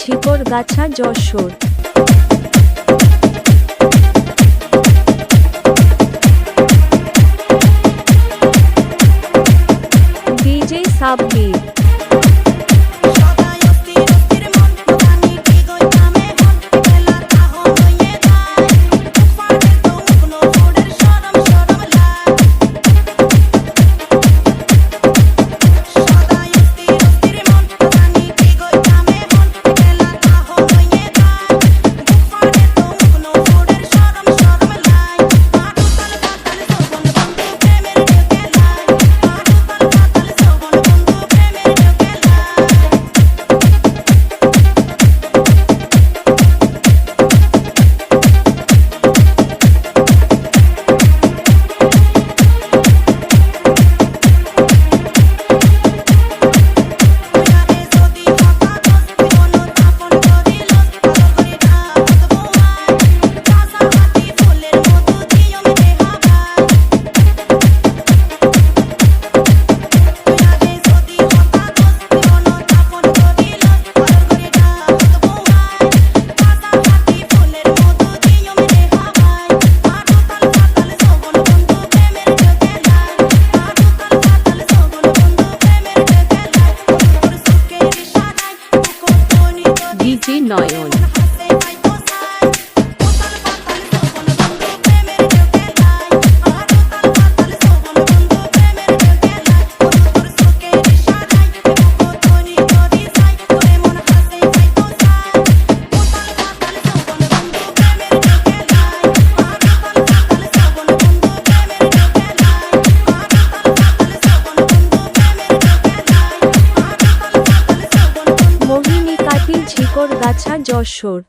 ঝিকর গাছা Jessore. DJ Nayan. গাছা যশোর।